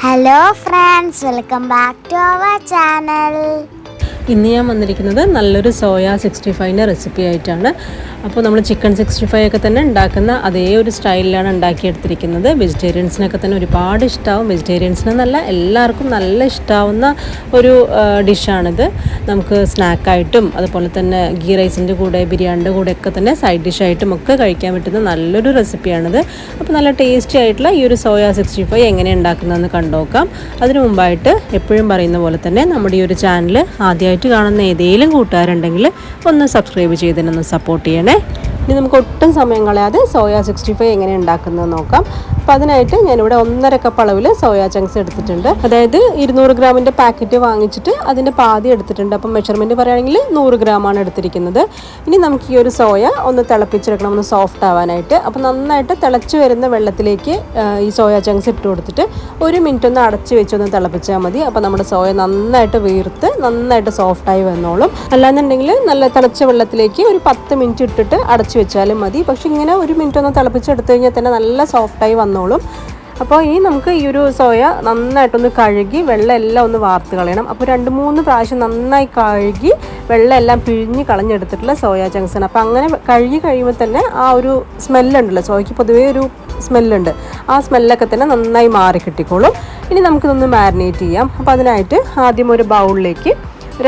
Hello friends welcome back to our channel ഇന്ന് ഞാൻ വന്നിരിക്കുന്നത് നല്ലൊരു സോയ സിക്സ്റ്റി ഫൈവിന്റെ റെസിപ്പി ആയിട്ടാണ്. അപ്പോൾ നമ്മൾ ചിക്കൻ സിക്സ്റ്റി ഫൈവ് ഒക്കെ തന്നെ ഉണ്ടാക്കുന്ന അതേ ഒരു സ്റ്റൈലിലാണ് ഉണ്ടാക്കിയെടുത്തിരിക്കുന്നത്. വെജിറ്റേറിയൻസിനൊക്കെ തന്നെ ഒരുപാട് ഇഷ്ടമാവും വെജിറ്റേറിയൻസിനെന്നല്ല എല്ലാവർക്കും നല്ല ഇഷ്ടമാവുന്ന ഒരു ഡിഷാണിത് നമുക്ക് സ്നാക്കായിട്ടും അതുപോലെ തന്നെ ഗീ റൈസിന്റെ കൂടെ ബിരിയാണിന്റെ കൂടെ ഒക്കെ തന്നെ സൈഡ് ഡിഷായിട്ടും ഒക്കെ കഴിക്കാൻ പറ്റുന്ന നല്ലൊരു റെസിപ്പിയാണിത് അപ്പോൾ നല്ല ടേസ്റ്റി ആയിട്ടുള്ള ഈ ഒരു സോയ സിക്സ്റ്റി ഫൈവ് എങ്ങനെ ഉണ്ടാക്കുന്നതെന്ന് കണ്ടുനോക്കാം അതിനു മുമ്പായിട്ട് എപ്പോഴും പറയുന്ന പോലെ തന്നെ നമ്മുടെ ഈ ഒരു ചാനൽ ആദ്യമായിട്ട് കാണുന്ന ഏതെങ്കിലും കൂട്ടുകാരുണ്ടെങ്കിൽ ഒന്ന് സബ്സ്ക്രൈബ് ചെയ്തതിനൊന്ന് സപ്പോർട്ട് ചെയ്യണേ. ഇനി നമുക്ക് ഒട്ടും സമയം കളയാതെ സോയ സിക്സ്റ്റി ഫൈവ് എങ്ങനെ ഉണ്ടാക്കുന്നത് നോക്കാം. അപ്പോൾ അതിനായിട്ട് ഞാനിവിടെ ഒന്നര കപ്പ് അളവിൽ സോയാ ചങ്ക്സ് എടുത്തിട്ടുണ്ട്. അതായത് ഇരുന്നൂറ് ഗ്രാമിന്റെ പാക്കറ്റ് വാങ്ങിച്ചിട്ട് അതിന്റെ പാതി എടുത്തിട്ടുണ്ട്. അപ്പം മെഷർമെന്റ് പറയുകയാണെങ്കിൽ നൂറ് ഗ്രാമാണ് എടുത്തിരിക്കുന്നത്. ഇനി നമുക്ക് ഈ ഒരു സോയ ഒന്ന് തിളപ്പിച്ചെടുക്കണം ഒന്ന് സോഫ്റ്റ് ആവാനായിട്ട്. അപ്പോൾ നന്നായിട്ട് തിളച്ച് വരുന്ന വെള്ളത്തിലേക്ക് ഈ സോയ ചങ്ക്സ് ഇട്ട് കൊടുത്തിട്ട് ഒരു മിനിറ്റ് ഒന്ന് അടച്ച് വെച്ചൊന്ന് തിളപ്പിച്ചാൽ മതി. അപ്പോൾ നമ്മുടെ സോയ നന്നായിട്ട് വീർത്ത് നന്നായിട്ട് സോഫ്റ്റായി വന്നോളും. അല്ലാന്നുണ്ടെങ്കിൽ നല്ല തിളച്ച വെള്ളത്തിലേക്ക് ഒരു പത്ത് മിനിറ്റ് ഇട്ടിട്ട് അടച്ച് വെച്ചാലും മതി. പക്ഷെ ഇങ്ങനെ ഒരു മിനിറ്റ് ഒന്ന് തിളപ്പിച്ചെടുത്ത് കഴിഞ്ഞാൽ തന്നെ നല്ല സോഫ്റ്റായി വന്നോളും. അപ്പോൾ ഇനി നമുക്ക് ഈ ഒരു സോയ നന്നായിട്ടൊന്ന് കഴുകി വെള്ളം എല്ലാം ഒന്ന് വാർത്ത് കളയണം. അപ്പോൾ രണ്ട് മൂന്ന് പ്രാവശ്യം നന്നായി കഴുകി വെള്ളം എല്ലാം പിഴിഞ്ഞ് കളഞ്ഞെടുത്തിട്ടുള്ള സോയ ചങ്ക്സാണ്. അപ്പോൾ അങ്ങനെ കഴുകി കഴിയുമ്പോൾ തന്നെ ആ ഒരു സ്മെല്ലുണ്ടല്ലോ സോയയ്ക്ക് പൊതുവേ ഒരു സ്മെല്ലുണ്ട്. ആ സ്മെല്ലൊക്കെ തന്നെ നന്നായി മാറി കിട്ടിക്കോളും. ഇനി നമുക്കിതൊന്ന് മാരിനേറ്റ് ചെയ്യാം. അപ്പോൾ അതിനായിട്ട് ആദ്യം ഒരു ബൗളിലേക്ക്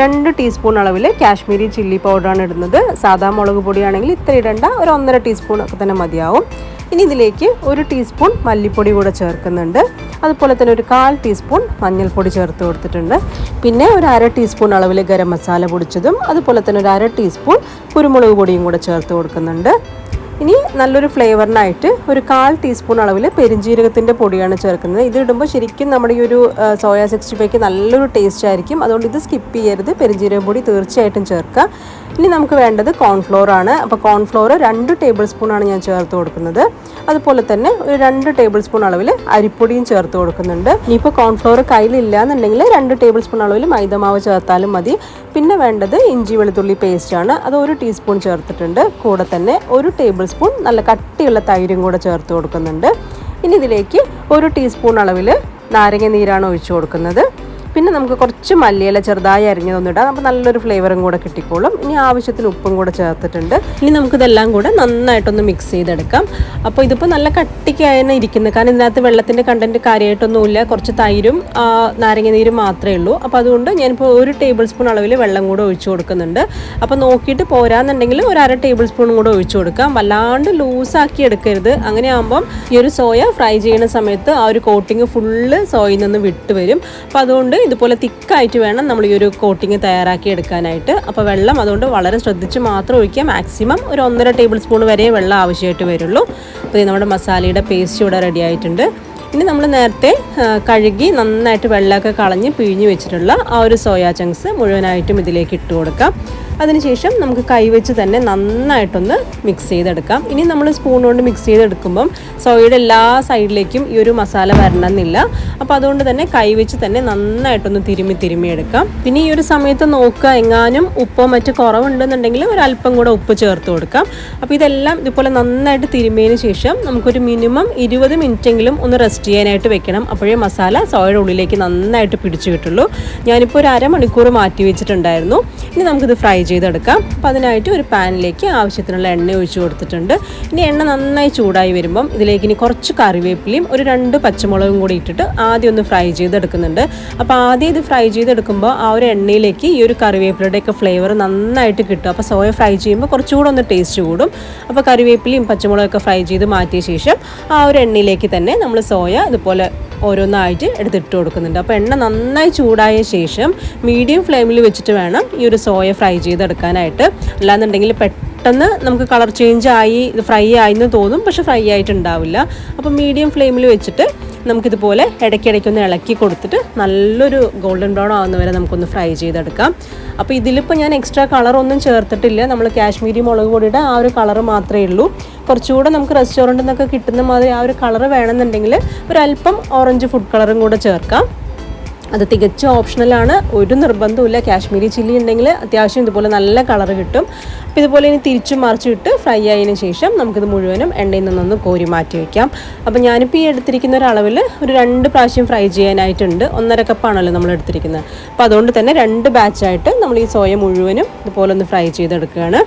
രണ്ട് ടീസ്പൂൺ അളവിൽ കാശ്മീരി ചില്ലി പൗഡറാണ് ഇടുന്നത്. സാധാ മുളക് പൊടിയാണെങ്കിൽ ഇത്ര ഇടേണ്ട ഒരു ഒന്നര ടീസ്പൂൺ ഒക്കെ തന്നെ മതിയാവും. ഇനി ഇതിലേക്ക് ഒരു ടീസ്പൂൺ മല്ലിപ്പൊടി കൂടെ ചേർക്കുന്നുണ്ട്. അതുപോലെ തന്നെ ഒരു കാൽ ടീസ്പൂൺ മഞ്ഞൾപ്പൊടി ചേർത്ത് കൊടുത്തിട്ടുണ്ട്. പിന്നെ ഒരു അര ടീസ്പൂൺ അളവിൽ ഗരം മസാല പൊടിച്ചതും അതുപോലെ തന്നെ ഒരു അര ടീസ്പൂൺ കുരുമുളക് പൊടിയും കൂടെ ചേർത്ത് കൊടുക്കുന്നുണ്ട്. ഇനി നല്ലൊരു ഫ്ലേവറിനായിട്ട് ഒരു കാൽ ടീസ്പൂൺ അളവിൽ പെരിഞ്ജീരകത്തിന്റെ പൊടിയാണ് ചേർക്കുന്നത്. ഇതിടുമ്പോൾ ശരിക്കും നമ്മുടെ ഈ ഒരു സോയ സിക്സ്റ്റി ഫൈവ്ക്ക് നല്ലൊരു ടേസ്റ്റ് ആയിരിക്കും. അതുകൊണ്ട് ഇത് സ്കിപ്പ് ചെയ്യരുത്. പെരിഞ്ജീരകം പൊടി തീർച്ചയായിട്ടും ചേർക്കുക. ഇനി നമുക്ക് വേണ്ടത് കോൺഫ്ലോർ ആണ്. അപ്പോൾ കോൺഫ്ലോർ രണ്ട് ടേബിൾ സ്പൂണാണ് ഞാൻ ചേർത്ത് കൊടുക്കുന്നത്. അതുപോലെ തന്നെ ഒരു രണ്ട് ടേബിൾ സ്പൂൺ അളവിൽ അരിപ്പൊടിയും ചേർത്ത് കൊടുക്കുന്നുണ്ട്. ഇനിയിപ്പോൾ കോൺഫ്ലോർ കയ്യിലില്ല എന്നുണ്ടെങ്കിൽ രണ്ട് ടേബിൾ സ്പൂൺ അളവിൽ മൈദമാവ് ചേർത്താലും മതി. പിന്നെ വേണ്ടത് ഇഞ്ചി വെളുത്തുള്ളി പേസ്റ്റ് ആണ്. അത് ഒരു ടീസ്പൂൺ ചേർത്തിട്ടുണ്ട്. കൂടെ തന്നെ ഒരു ടേബിൾ സ്പൂൺ നല്ല കട്ടിയുള്ള തൈരും കൂടെ ചേർത്ത് കൊടുക്കുന്നുണ്ട്. ഇനി ഇതിലേക്ക് ഒരു ടീസ്പൂൺ അളവിൽ നാരങ്ങ നീരാണ് ഒഴിച്ചു കൊടുക്കുന്നത്. പിന്നെ നമുക്ക് കുറച്ച് മല്ലിയില ചെറുതായി അരിഞ്ഞതൊന്നിടാം അപ്പോൾ നല്ലൊരു ഫ്ലേവറും കൂടെ കിട്ടിക്കോളും. ഇനി ആവശ്യത്തിന് ഉപ്പും കൂടെ ചേർത്തിട്ടുണ്ട്. ഇനി നമുക്കിതെല്ലാം കൂടെ നന്നായിട്ടൊന്ന് മിക്സ് ചെയ്തെടുക്കാം. അപ്പോൾ ഇതിപ്പോൾ നല്ല കട്ടിക്കായാണ് ഇരിക്കുന്നത് കാരണം ഇതിനകത്ത് വെള്ളത്തിന്റെ കണ്ടന്റ് കാര്യമായിട്ടൊന്നുമില്ല കുറച്ച് തൈരും നാരങ്ങ നീരും മാത്രമേ ഉള്ളൂ. അപ്പോൾ അതുകൊണ്ട് ഞാനിപ്പോൾ ഒരു ടേബിൾ സ്പൂൺ അളവിൽ വെള്ളം കൂടെ ഒഴിച്ചു കൊടുക്കുന്നുണ്ട്. അപ്പോൾ നോക്കിയിട്ട് പോരാന്നുണ്ടെങ്കിൽ ഒരു അര ടേബിൾ സ്പൂണും കൂടെ ഒഴിച്ചു കൊടുക്കാം. വല്ലാണ്ട് ലൂസാക്കി എടുക്കരുത്. അങ്ങനെ ആകുമ്പം ഈ ഒരു സോയ ഫ്രൈ ചെയ്യുന്ന സമയത്ത് ആ ഒരു കോട്ടിങ് ഫുള്ള് സോയിൽ നിന്ന് വിട്ടുവരും. അപ്പോൾ അതുകൊണ്ട് ഇതുപോലെ തിക്കായിട്ട് വേണം നമ്മൾ ഈ ഒരു കോട്ടിങ് തയ്യാറാക്കി എടുക്കാനായിട്ട്. അപ്പോൾ വെള്ളം അതുകൊണ്ട് വളരെ ശ്രദ്ധിച്ച് മാത്രം ഒഴിക്കുക. മാക്സിമം ഒരു ഒന്നര ടേബിൾ സ്പൂൺ വരെ വെള്ളം ആവശ്യമായിട്ട് വരുള്ളൂ. അപ്പോൾ നമ്മുടെ മസാലയുടെ പേസ്റ്റ് ഇവിടെ റെഡി ആയിട്ടുണ്ട്. ഇനി നമ്മൾ നേരത്തെ കഴുകി നന്നായിട്ട് വെള്ളമൊക്കെ കളഞ്ഞ് പിഴിഞ്ഞ് വെച്ചിട്ടുള്ള ആ ഒരു സോയാ ചങ്ക്സ് മുഴുവനായിട്ടും ഇതിലേക്ക് ഇട്ട് കൊടുക്കാം. അതിനുശേഷം നമുക്ക് കൈവച്ച് തന്നെ നന്നായിട്ടൊന്ന് മിക്സ് ചെയ്തെടുക്കാം. ഇനി നമ്മൾ സ്പൂൺ കൊണ്ട് മിക്സ് ചെയ്തെടുക്കുമ്പം സോയയുടെ എല്ലാ സൈഡിലേക്കും ഈ ഒരു മസാല വരണമെന്നില്ല. അപ്പോൾ അതുകൊണ്ട് തന്നെ കൈവച്ച് തന്നെ നന്നായിട്ടൊന്ന് തിരുമ്മി തിരുമ്മി എടുക്കാം. പിന്നെ ഈ ഒരു സമയത്ത് നോക്കുക എങ്ങാനും ഉപ്പോ മറ്റ് കുറവുണ്ടെന്നുണ്ടെങ്കിൽ ഒരു അല്പം കൂടെ ഉപ്പ് ചേർത്ത് കൊടുക്കാം. അപ്പോൾ ഇതെല്ലാം ഇതുപോലെ നന്നായിട്ട് തിരുമ്മിയതിന് ശേഷം നമുക്കൊരു മിനിമം ഇരുപത് മിനിറ്റെങ്കിലും ഒന്ന് റെസ്റ്റ് ചെയ്യാനായിട്ട് വെക്കണം. അപ്പോഴേ മസാല സോയയുടെ ഉള്ളിലേക്ക് നന്നായിട്ട് പിടിച്ചു കിട്ടുള്ളൂ. ഞാനിപ്പോൾ ഒരു അരമണിക്കൂർ മാറ്റി വെച്ചിട്ടുണ്ടായിരുന്നു. ഇനി നമുക്കിത് ഫ്രൈ ചെയ്തെടുക്കാം. അപ്പോൾ അതിനായിട്ട് ഒരു പാനിലേക്ക് ആവശ്യത്തിനുള്ള എണ്ണ ഒഴിച്ചു കൊടുത്തിട്ടുണ്ട്. ഇനി എണ്ണ നന്നായി ചൂടായി വരുമ്പം ഇതിലേക്ക് ഇനി കുറച്ച് കറിവേപ്പിലയും ഒരു രണ്ട് പച്ചമുളകും കൂടി ഇട്ടിട്ട് ആദ്യം ഒന്ന് ഫ്രൈ ചെയ്തെടുക്കുന്നുണ്ട്. അപ്പോൾ ആദ്യം ഇത് ഫ്രൈ ചെയ്തെടുക്കുമ്പോൾ ആ ഒരു എണ്ണയിലേക്ക് ഈ ഒരു കറിവേപ്പിലയുടെയൊക്കെ ഫ്ലേവർ നന്നായിട്ട് കിട്ടും. അപ്പോൾ സോയ ഫ്രൈ ചെയ്യുമ്പോൾ കുറച്ചുകൂടെ ഒന്ന് ടേസ്റ്റ് കൂടും. അപ്പോൾ കറിവേപ്പിലയും പച്ചമുളകൊക്കെ ഫ്രൈ ചെയ്ത് മാറ്റിയ ശേഷം ആ ഒരു എണ്ണയിലേക്ക് തന്നെ നമ്മൾ സോയ ഇതുപോലെ ഓരോന്നായിട്ട് എടുത്തിട്ട് കൊടുക്കുന്നുണ്ട്. അപ്പോൾ എണ്ണ നന്നായി ചൂടായ ശേഷം മീഡിയം ഫ്ലെയിമിൽ വെച്ചിട്ട് വേണം ഈ ഒരു സോയ ഫ്രൈ ചെയ്തെടുക്കാനായിട്ട്. അല്ലാന്നുണ്ടെങ്കിൽ പെട്ടെന്ന് നമുക്ക് കളർ ചേഞ്ച് ആയി ഇത് ഫ്രൈ ആയിന്ന് തോന്നും. പക്ഷെ ഫ്രൈ ആയിട്ടുണ്ടാവില്ല. അപ്പോൾ മീഡിയം ഫ്ലെയിമിൽ വെച്ചിട്ട് നമുക്കിതുപോലെ ഇടയ്ക്കിടയ്ക്കൊന്ന് ഇളക്കി കൊടുത്തിട്ട് നല്ലൊരു ഗോൾഡൻ ബ്രൗൺ ആവുന്ന വരെ നമുക്കൊന്ന് ഫ്രൈ ചെയ്തെടുക്കാം. അപ്പോൾ ഇതിലിപ്പോൾ ഞാൻ എക്സ്ട്രാ കളറൊന്നും ചേർത്തിട്ടില്ല. നമ്മൾ കാശ്മീരി മുളക് പൊടിയുടെ ആ ഒരു കളർ മാത്രമേ ഉള്ളൂ. കുറച്ചുകൂടെ നമുക്ക് റെസ്റ്റോറന്റിൽ നിന്നൊക്കെ കിട്ടുന്ന മാതിരി ആ ഒരു കളർ വേണമെന്നുണ്ടെങ്കിൽ ഒരല്പം ഓറഞ്ച് ഫുഡ് കളറും കൂടെ ചേർക്കാം. അത് തികച്ചും ഓപ്ഷണലാണ് ഒരു നിർബന്ധമില്ല കാശ്മീരി ചില്ലി ഉണ്ടെങ്കിൽ അത്യാവശ്യം ഇതുപോലെ നല്ല കളർ കിട്ടും. അപ്പോൾ ഇതുപോലെ ഇനി തിരിച്ചും മറിച്ചിട്ട് ഫ്രൈ ആയതിന് ശേഷം നമുക്കിത് മുഴുവനും എണ്ണയിൽ നിന്നൊന്ന് കോരി മാറ്റി വയ്ക്കാം അപ്പോൾ ഞാനിപ്പോൾ ഈ എടുത്തിരിക്കുന്ന ഒരു അളവിൽ ഒരു രണ്ട് പ്രാവശ്യം ഫ്രൈ ചെയ്യാനായിട്ടുണ്ട്. ഒന്നര കപ്പാണല്ലോ നമ്മൾ എടുത്തിരിക്കുന്നത്. അപ്പോൾ അതുകൊണ്ട് തന്നെ രണ്ട് ബാച്ചായിട്ട് നമ്മൾ ഈ സോയ മുഴുവനും ഇതുപോലെ ഒന്ന് ഫ്രൈ ചെയ്തെടുക്കുകയാണ്.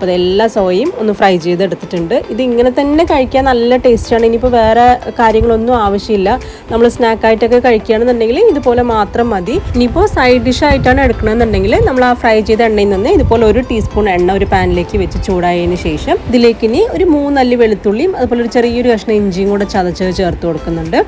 അപ്പോൾ അതെല്ലാ സോയയും ഒന്ന് ഫ്രൈ ചെയ്തെടുത്തിട്ടുണ്ട്. ഇത് ഇങ്ങനെ തന്നെ കഴിക്കാൻ നല്ല ടേസ്റ്റാണ്. ഇനിയിപ്പോൾ വേറെ കാര്യങ്ങളൊന്നും ആവശ്യമില്ല. നമ്മൾ സ്നാക്കായിട്ടൊക്കെ കഴിക്കുകയാണെന്നുണ്ടെങ്കിൽ ഇതുപോലെ മാത്രം മതി. ഇനിയിപ്പോൾ സൈഡ് ഡിഷ് ആയിട്ടാണ് എടുക്കണമെന്നുണ്ടെങ്കിൽ നമ്മൾ ആ ഫ്രൈ ചെയ്ത എണ്ണയിൽ നിന്ന് ഇതുപോലെ ഒരു ടീസ്പൂൺ എണ്ണ ഒരു പാനിലേക്ക് വെച്ച് ചൂടായതിന് ശേഷം ഇതിലേക്ക് ഇനി ഒരു മൂന്നല്ലി വെളുത്തുള്ളിയും അതുപോലെ ഒരു ചെറിയൊരു കഷ്ണം ഇഞ്ചിയും കൂടെ ചതച്ച് ചേർത്ത് കൊടുക്കുന്നുണ്ട്.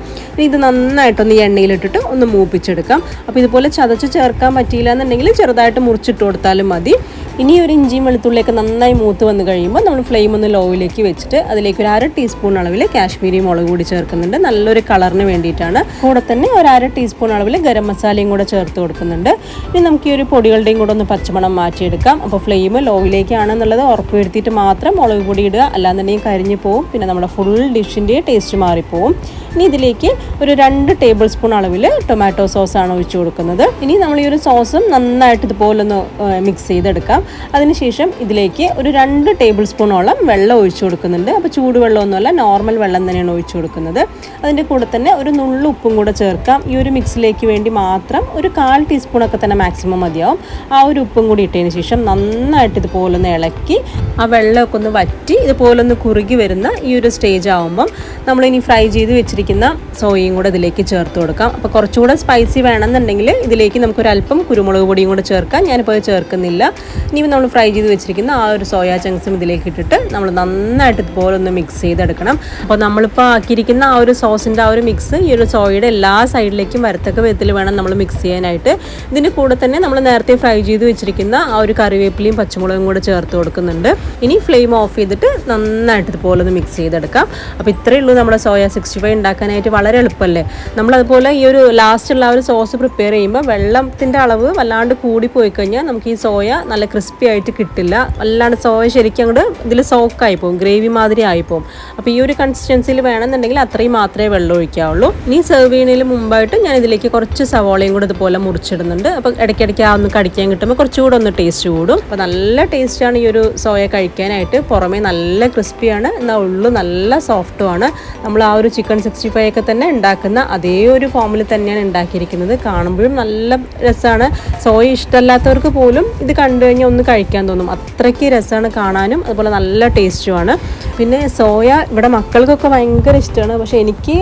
ഇത് നന്നായിട്ടൊന്ന് ഈ എണ്ണയിലിട്ടിട്ട് ഒന്ന് മൂപ്പിച്ചെടുക്കാം. അപ്പോൾ ഇതുപോലെ ചതച്ച് ചേർക്കാൻ പറ്റിയില്ല എന്നുണ്ടെങ്കിൽ ചെറുതായിട്ട് മുറിച്ചിട്ട് കൊടുത്താലും മതി. ഇനി ഒരു ഇഞ്ചിയും വെളുത്തുള്ളിയൊക്കെ നന്നായി മൂത്ത് വന്ന് കഴിയുമ്പോൾ നമ്മൾ ഫ്ലെയിം ഒന്ന് ലോയിലേക്ക് വെച്ചിട്ട് അതിലേക്ക് ഒരു അര ടീസ്പൂൺ അളവിൽ കാശ്മീരി മുളക് കൂടി ചേർക്കുന്നുണ്ട്. നല്ലൊരു കളറിന് വേണ്ടിയിട്ടാണ്. കൂടെ തന്നെ ഒരു അര ടീസ്പൂൺ അളവിൽ ഗരം മസാലയും കൂടെ ചേർത്ത് കൊടുക്കുന്നുണ്ട്. ഇനി നമുക്ക് ഈ ഒരു പൊടികളുടെയും കൂടെ ഒന്ന് പച്ചമണം മാറ്റിയെടുക്കാം. അപ്പോൾ ഫ്ലെയിം ലോയിലേക്കാണെന്നുള്ളത് ഉറപ്പുവരുത്തിയിട്ട് മാത്രം മുളക് പൊടി ഇടുക. അല്ലാന്നുണ്ടെങ്കിൽ കരിഞ്ഞു പോകും പിന്നെ നമ്മുടെ ഫുൾ ഡിഷിന്റെ ടേസ്റ്റ് മാറിപ്പോവും. ഇനി ഇതിലേക്ക് ഒരു രണ്ട് ടേബിൾ സ്പൂൺ അളവിൽ ടൊമാറ്റോ സോസാണ് ഒഴിച്ചു കൊടുക്കുന്നത്. ഇനി നമ്മൾ ഈ ഒരു സോസും നന്നായിട്ട് ഇതുപോലൊന്ന് മിക്സ് ചെയ്തെടുക്കാം. അതിനുശേഷം ഇതിലേക്ക് ഒരു രണ്ട് ടേബിൾ സ്പൂണോളം വെള്ളം ഒഴിച്ചു കൊടുക്കുന്നുണ്ട്. അപ്പോൾ ചൂടുവെള്ളമൊന്നുമല്ല നോർമൽ വെള്ളം തന്നെയാണ് ഒഴിച്ചു കൊടുക്കുന്നത്. അതിന്റെ കൂടെ തന്നെ ഒരു നുള്ളു ഉപ്പും കൂടെ ചേർക്കാം. ഈ ഒരു മിക്സിലേക്ക് വേണ്ടി മാത്രം ഒരു കാൽ ടീസ്പൂണൊക്കെ തന്നെ മാക്സിമം മതിയാവും. ആ ഒരു ഉപ്പും കൂടി ഇട്ടതിന് ശേഷം നന്നായിട്ട് ഇതുപോലെ ഒന്ന് ഇളക്കി ആ വെള്ളമൊക്കെ ഒന്ന് വറ്റി ഇതുപോലെ ഒന്ന് കുറുകി വരുന്ന ഈ ഒരു സ്റ്റേജ് ആകുമ്പം നമ്മളിനി ഫ്രൈ ചെയ്ത് വെച്ചിരിക്കുന്ന സോയയും കൂടെ ഇതിലേക്ക് ചേർത്ത് കൊടുക്കാം. അപ്പോൾ കുറച്ചുകൂടെ സ്പൈസി വേണമെന്നുണ്ടെങ്കിൽ ഇതിലേക്ക് നമുക്കൊരു അല്പം കുരുമുളക് പൊടിയും കൂടെ ചേർക്കാം. ഞാനിപ്പോൾ ചേർക്കുന്നില്ല. ഇനി നമ്മൾ ഫ്രൈ ചെയ്ത് വെച്ചിരിക്കുന്ന ആ ഒരു സോയാ ചങ്ക്സും ഇതിലേക്ക് ഇട്ടിട്ട് നമ്മൾ നന്നായിട്ട് ഇതുപോലെ ഒന്ന് മിക്സ് ചെയ്തെടുക്കണം. അപ്പോൾ നമ്മളിപ്പോൾ ആക്കിയിരിക്കുന്ന ആ ഒരു സോസിന്റെ ആ ഒരു മിക്സ് ഈ ഒരു സോയയുടെ എല്ലാ സൈഡിലേക്കും വരത്തക്ക വിധത്തിൽ വേണം നമ്മൾ മിക്സ് ചെയ്യാനായിട്ട്. ഇതിന്റെ കൂടെ തന്നെ നമ്മൾ നേരത്തെ ഫ്രൈ ചെയ്ത് വെച്ചിരിക്കുന്ന ആ ഒരു കറിവേപ്പിലയും പച്ചമുളകും കൂടെ ചേർത്ത് കൊടുക്കുന്നുണ്ട്. ഇനി ഫ്ലെയിം ഓഫ് ചെയ്തിട്ട് നന്നായിട്ട് ഇതുപോലെ ഒന്ന് മിക്സ് ചെയ്തെടുക്കാം. അപ്പോൾ ഇത്രയേ ഉള്ളൂ നമ്മുടെ സോയ സിക്സ്റ്റി ഫൈവ് ഉണ്ടാക്കാനായിട്ട് വളരെ എളുപ്പമല്ലേ? നമ്മളതുപോലെ ഈ ഒരു ലാസ്റ്റുള്ള ആ ഒരു സോസ് പ്രിപ്പയർ ചെയ്യുമ്പോൾ വെള്ളത്തിന്റെ അളവ് വല്ലാണ്ട് കൂടി പോയി കഴിഞ്ഞാൽ നമുക്ക് ഈ സോയ നല്ല ക്രിസ്പി ആയിട്ട് കിട്ടില്ല. വല്ലാണ്ട് സോയ ശരിക്കും അങ്ങോട്ട് ഇതിൽ സോക്കായി പോകും ഗ്രേവി മാതിരി ആയി പോകും അപ്പോൾ ഈ ഒരു കൺസിസ്റ്റൻസിയിൽ വേണമെന്നുണ്ടെങ്കിൽ അത്രയും മാത്രമേ വെള്ളം ഒഴിക്കാവുള്ളൂ. ഇനി സെർവ് ചെയ്യുന്നതിന് മുമ്പായിട്ട് ഞാൻ ഇതിലേക്ക് കുറച്ച് സവോളയും കൂടെ ഇതുപോലെ മുറിച്ചിടുന്നുണ്ട്. അപ്പോൾ ഇടയ്ക്കിടയ്ക്ക് ആ ഒന്ന് കടിക്കാൻ കിട്ടുമ്പോൾ കുറച്ചുകൂടെ ഒന്ന് ടേസ്റ്റ് കൂടും. അപ്പോൾ നല്ല ടേസ്റ്റാണ് ഈ ഒരു സോയ കഴിക്കാനായിട്ട്. പുറമേ നല്ല ക്രിസ്പിയാണ് എന്നാൽ ഉള്ളു നല്ല സോഫ്റ്റുമാണ് നമ്മൾ ആ ഒരു ചിക്കൻ സിക്സ്റ്റി ഫൈവ് ഒക്കെ തന്നെ ഉണ്ടാക്കുന്ന അതേ ഒരു ഫോമിൽ തന്നെയാണ് ഉണ്ടാക്കിയിരിക്കുന്നത്. കാണുമ്പോഴും നല്ല രസമാണ് സോയ ഇഷ്ടമല്ലാത്തവർക്ക് പോലും ഇത് കണ്ടു കഴിഞ്ഞാൽ ഒന്ന് കഴിക്കാൻ തോന്നും. അത്രയ്ക്ക് രസമാണ് കാണാനും അതുപോലെ നല്ല ടേസ്റ്റുമാണ് പിന്നെ സോയ ഇവിടെ മക്കൾക്കൊക്കെ ഭയങ്കര ഇഷ്ടമാണ് പക്ഷേ എനിക്ക്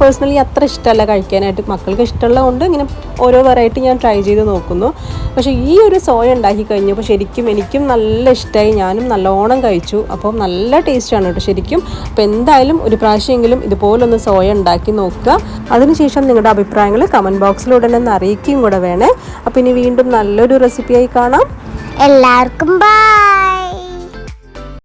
പേഴ്സണലി അത്ര ഇഷ്ടമല്ല കഴിക്കാനായിട്ട്. മക്കൾക്ക് ഇഷ്ടമുള്ളത് കൊണ്ട് ഇങ്ങനെ ഓരോ വെറൈറ്റി ഞാൻ ട്രൈ ചെയ്ത് നോക്കുന്നു. പക്ഷേ ഈ ഒരു സോയ ഉണ്ടാക്കി കഴിഞ്ഞപ്പോൾ ശരിക്കും എനിക്കും നല്ല ഇഷ്ടമായി ഞാനും നല്ലോണം കഴിച്ചു. അപ്പം നല്ല ടേസ്റ്റാണ് കേട്ടോ ശരിക്കും. അപ്പോൾ എന്തായാലും ഒരു പ്രാവശ്യമെങ്കിലും ഇതുപോലൊന്ന് സോയ ഉണ്ടാക്കി നോക്കുക. അതിനുശേഷം നിങ്ങളുടെ അഭിപ്രായങ്ങൾ കമന്റ് ബോക്സിലൂടെ ഒന്ന് അറിയിക്കുകയും കൂടെ വേണേ. അപ്പോൾ ഇനി വീണ്ടും നല്ലൊരു റെസിപ്പിയായി കാണാം. എല്ലാവർക്കും ബൈ